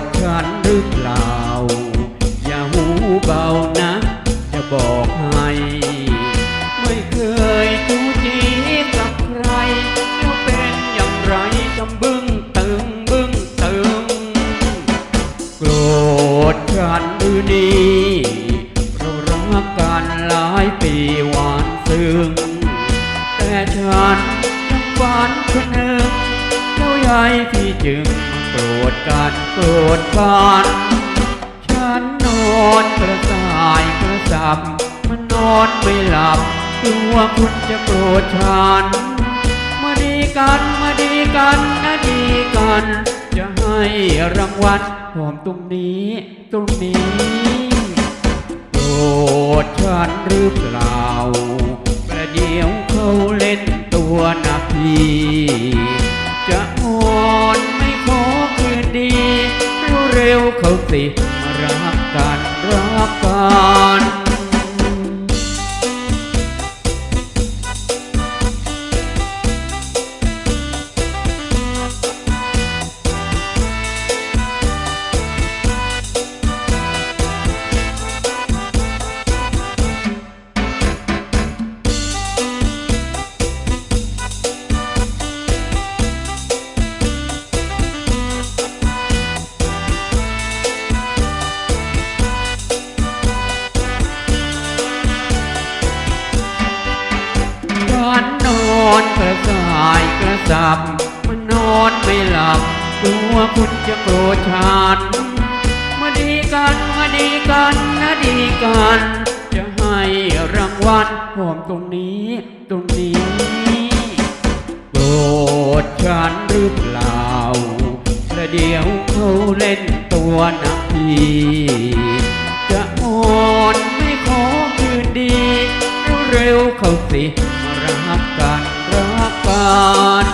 ธฉันหรือเปล่า อย่าหูเบานะ จะบอกให้ ไม่เคยจูจีกับใครแล้วเป็นอย่างไรจำบึ้งตึงบึ้งตึง โกรธฉันหรือนี่เรารักกันหลายปีหวานซึ้งแต่ฉันยังฝันคนหนึ่งแล้วยายพี่จึง โกรธกันโกรธกันฉันนอนกระสายกระสับมันนอนไม่หลับกลัวคุณจะโกรธฉันมาดีกันมาดีกันนะดีกัน จะให้รางวัลหอมตรงนี้ตรงนี้โกรธฉันหรือเปล่าประเดี๋ยวเขาเล่นตัวนักพีจะ ร็วเขาสิมารักกันรักกัน อนกระสายกระสับ มันนอนไม่หลับกลัวคุณจะโกรธฉันมาดีกันมาดีกันนะดีกัน จะให้รางวัลหอมตรงนี้ ตรงนี้โกรธฉันหรือเปล่าประเดี๋ยวเขาเล่นตัวนักพีจะอ่อนไม่ขอคืนดี เร็วๆเขาสิ ม